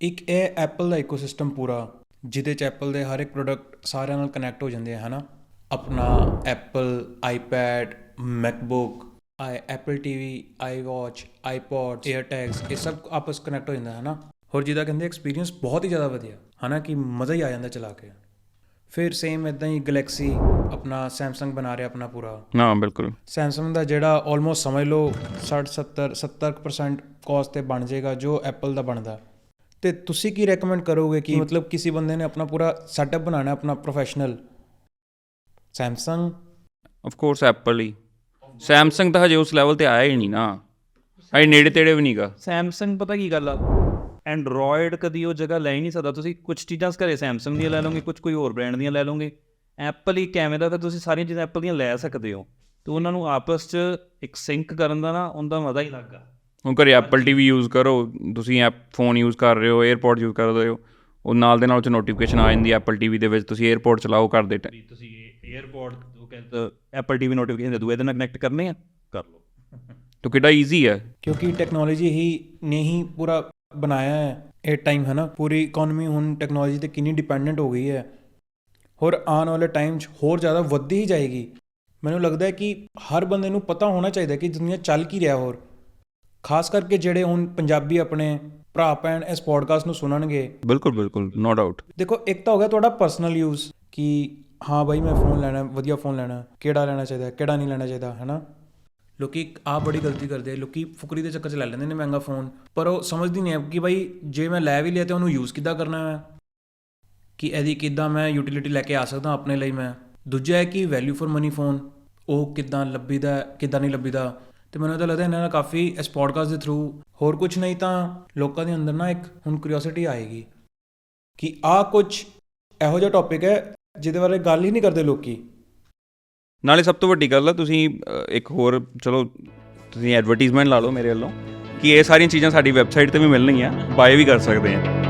ਇੱਕ ਇਹ ਐਪਲ ਦਾ ਇਕੋਸਿਸਟਮ ਪੂਰਾ ਜਿਹਦੇ ਚ ਐਪਲ ਦੇ ਹਰ ਇੱਕ ਪ੍ਰੋਡਕਟ ਸਾਰਿਆਂ ਨਾਲ ਕਨੈਕਟ ਹੋ ਜਾਂਦੇ ਆ ਹਨਾ? ਆਪਣਾ Apple iPad MacBook I Apple TV I watch iPod AirTags ਇਹ ਸਭ ਆਪਸ ਕਨੈਕਟ ਹੋ ਜਾਂਦਾ ਹਨਾ? ਹੋਰ ਜਿਹਦਾ ਕਹਿੰਦੇ ਐਕਸਪੀਰੀਅੰਸ ਬਹੁਤ ਹੀ ਜ਼ਿਆਦਾ ਵਧੀਆ ਹਨਾ? ਕਿ ਮਜ਼ਾ ਹੀ ਆ ਜਾਂਦਾ ਚਲਾ ਕੇ। ਫਿਰ ਸੇਮ ਇਦਾਂ ਹੀ ਗੈਲੈਕਸੀ ਆਪਣਾ ਸੈਮਸੰਗ ਬਣਾ ਰਿਹਾ ਆਪਣਾ ਪੂਰਾ। ਹਾਂ ਬਿਲਕੁਲ। ਸੈਮਸੰਗ ਦਾ ਜਿਹੜਾ ਆਲਮੋਸਟ ਸਮਝ ਲਓ 60 70 70% ਕਾਸਟ ਤੇ ਬਣ ਜਾਏਗਾ ਜੋ ਐਪਲ ਦਾ ਬਣਦਾ। ਤੇ ਤੁਸੀਂ ਕੀ ਰეკਮੈਂਡ ਕਰੋਗੇ ਕਿ ਮਤਲਬ ਕਿਸੇ ਬੰਦੇ ਨੇ ਆਪਣਾ ਪੂਰਾ ਸੈਟਅਪ ਬਣਾਉਣਾ ਆਪਣਾ professional Samsung of course Apple he. Samsung ਤਾਂ ਹਜੇ ਉਸ ਲੈਵਲ ਤੇ ਆਇਆ ਹੀ ਨਹੀਂ ਨਾ। ਹਜੇ ਨੇੜੇ ਤੇੜੇ ਵੀ ਨਹੀਂਗਾ। ਸੈਮਸੰਗ ਪਤਾ ਕੀ ਗੱਲ ਆ? ਐਂਡਰੋਇਡ ਕਦੀ ਉਹ ਜਗ੍ਹਾ ਲੈ ਹੀ ਨਹੀਂ ਸਕਦਾ। ਤੁਸੀਂ ਕੁਝ ਚੀਜ਼ਾਂ ਘਰੇ ਸੈਮਸੰਗ ਦੀਆਂ ਲੈ ਲਓਗੇ ਕੁਝ ਕੋਈ ਹੋਰ ਬ੍ਰਾਂਡ ਦੀਆਂ ਲੈ ਲਓਗੇ। ਐਪਲ ਹੀ ਕਿਵੇਂ ਦਾ ਤਾਂ ਤੁਸੀਂ ਸਾਰੀਆਂ ਚੀਜ਼ਾਂ ਐਪਲ ਦੀਆਂ ਲੈ ਸਕਦੇ ਹੋ। ਤੇ ਉਹਨਾਂ ਨੂੰ ਆਪਸ 'ਚ ਇੱਕ ਸਿੰਕ ਕਰਨ ਦਾ ਨਾ ਉਹਦਾ ਮਜ਼ਾ ਹੀ ਲੱਗਾ ਹੁਣ ਘਰੇ ਐਪਲ ਟੀਵੀ ਯੂਜ਼ ਕਰੋ ਤੁਸੀਂ ਐਪ ਫੋਨ ਯੂਜ਼ ਕਰ ਰਹੇ ਹੋ 에ਅਰਪੋਰਟ ਯੂਜ਼ ਕਰ ਰਹੇ ਹੋ ਉਹ ਨਾਲ ਦੇ ਨਾਲ ਚ ਨੋਟੀਫਿਕੇਸ਼ਨ ਆ ਜਾਂਦੀ ਐਪਲ ਟੀਵੀ ਦੇ ਵਿੱਚ ਤੁਸੀਂ 에ਅਰਪੋਰਟ ਚਲਾਓ ਕਰਦੇ ਟਾਈਮ ਤੁਸੀਂ 에ਅਰਪੋਰਟ ਉਹ ਕਹਿੰਦਾ ਐਪਲ ਟੀਵੀ ਨੋਟੀਫਿਕੇਸ਼ਨ ਦੇ ਦੂਏ ਦੇ ਕਨੈਕਟ ਕਰਨੇ ਆ ਕਰ ਲਓ। ਤੋ ਕਿਡਾ ਈਜ਼ੀ ਹੈ। ਕਿਉਂਕਿ ਟੈਕਨੋਲੋਜੀ ਹੀ ਨੇ ਹੀ ਪੂਰਾ ਬਣਾਇਆ ਹੈ ਇਹ ਟਾਈਮ ਹੈ ਨਾ ਪੂਰੀ ਇਕਨੋਮੀ ਹੁਣ ਟੈਕਨੋਲੋਜੀ ਤੇ ਕਿੰਨੀ ਡਿਪੈਂਡੈਂਟ ਹੋ ਗਈ ਹੈ। ਹੋਰ ਆਉਣ ਵਾਲੇ ਟਾਈਮ 'ਚ ਹੋਰ ਜ਼ਿਆਦਾ ਵੱਧਦੀ ਹੀ ਜਾਏਗੀ। ਮੈਨੂੰ ਲੱਗਦਾ ਹੈ ਕਿ ਹਰ ਬੰਦੇ ਨੂੰ ਪਤਾ ਹੋਣਾ ਚਾਹੀਦਾ ਕਿ ਦੁਨੀਆ ਚੱਲ ਕੀ ਰਿਹਾ ਹੋਰ। ਖਾਸ ਕਰਕੇ ਜਿਹੜੇ ਹੁਣ ਪੰਜਾਬੀ ਆਪਣੇ ਭਰਾ ਭੈਣ ਇਸ ਪੋਡਕਾਸਟ ਨੂੰ ਸੁਣਨਗੇ। ਬਿਲਕੁਲ ਬਿਲਕੁਲ ਨੋ ਡਾਊਟ ਦੇਖੋ ਇੱਕ ਤਾਂ ਹੋ ਗਿਆ ਤੁਹਾਡਾ ਪਰਸਨਲ ਯੂਜ਼ ਕਿ ਹਾਂ ਬਾਈ ਮੈਂ ਫੋਨ ਲੈਣਾ ਹੈ, ਵਧੀਆ ਫੋਨ ਲੈਣਾ ਹੈ, ਕਿਹੜਾ ਲੈਣਾ ਚਾਹੀਦਾ ਹੈ, ਕਿਹੜਾ ਨਹੀਂ ਲੈਣਾ ਚਾਹੀਦਾ ਹੈਨਾ? ਲੋਕੀ ਆ ਬੜੀ ਗਲਤੀ ਕਰਦੇ ਆ ਲੋਕੀ ਫੁਕਰੀ ਦੇ ਚੱਕਰ 'ਚ ਲੈ ਲੈਂਦੇ ਨੇ ਮਹਿੰਗਾ ਫੋਨ ਪਰ ਉਹ ਸਮਝਦੀ ਨਹੀਂ ਹੈ ਕਿ ਬਾਈ ਜੇ ਮੈਂ ਲੈ ਵੀ ਲਿਆ ਤੇ ਉਹਨੂੰ ਯੂਜ਼ ਕਿੱਦਾਂ ਕਰਨਾ ਹੈ? ਕਿ ਇਹਦੀ ਕਿੱਦਾਂ ਮੈਂ ਯੂਟਿਲਿਟੀ ਲੈ ਕੇ ਆ ਸਕਦਾ ਆਪਣੇ ਲਈ ਮੈਂ? ਦੂਜਾ ਹੈ ਕਿ ਵੈਲਿਊ ਫॉर ਮਨੀ ਫੋਨ ਉਹ ਕਿੱਦਾਂ ਲੱਭੀਦਾ ਹੈ, ਕਿੱਦਾਂ ਨਹੀਂ ਲੱਭੀਦਾ? ਤੇ ਮੈਨੂੰ ਤਾਂ ਲੱਗਦਾ ਇਹਨਾਂ ਨਾਲ ਕਾਫੀ ਇਸ ਪੋਡਕਾਸਟ ਦੇ ਥਰੂ ਹੋਰ ਕੁਝ ਨਹੀਂ ਤਾਂ ਲੋਕਾਂ ਦੇ ਅੰਦਰ ਨਾ ਇੱਕ ਹੁਣ ਕਿਉਰਿਓਸਿਟੀ ਆਏਗੀ ਕਿ ਆ ਕੁਝ ਇਹੋ ਜਿਹਾ ਟੌਪਿਕ ਹੈ ਜਿਹਦੇ ਬਾਰੇ ਗੱਲ ਹੀ ਨਹੀਂ ਕਰਦੇ ਲੋਕੀ। ਨਾਲੇ ਸਭ ਤੋਂ ਵੱਡੀ ਗੱਲ ਆ, ਤੁਸੀਂ ਇੱਕ ਹੋਰ, ਚਲੋ, ਤੁਸੀਂ ਐਡਵਰਟਾਈਜ਼ਮੈਂਟ ਲਾ ਲਓ ਮੇਰੇ ਵੱਲੋਂ ਕਿ ਇਹ ਸਾਰੀਆਂ ਚੀਜ਼ਾਂ ਸਾਡੀ ਵੈਬਸਾਈਟ ਤੇ ਵੀ ਮਿਲਣਗੀਆਂ ਬਾਏ ਵੀ ਕਰ ਸਕਦੇ ਆ।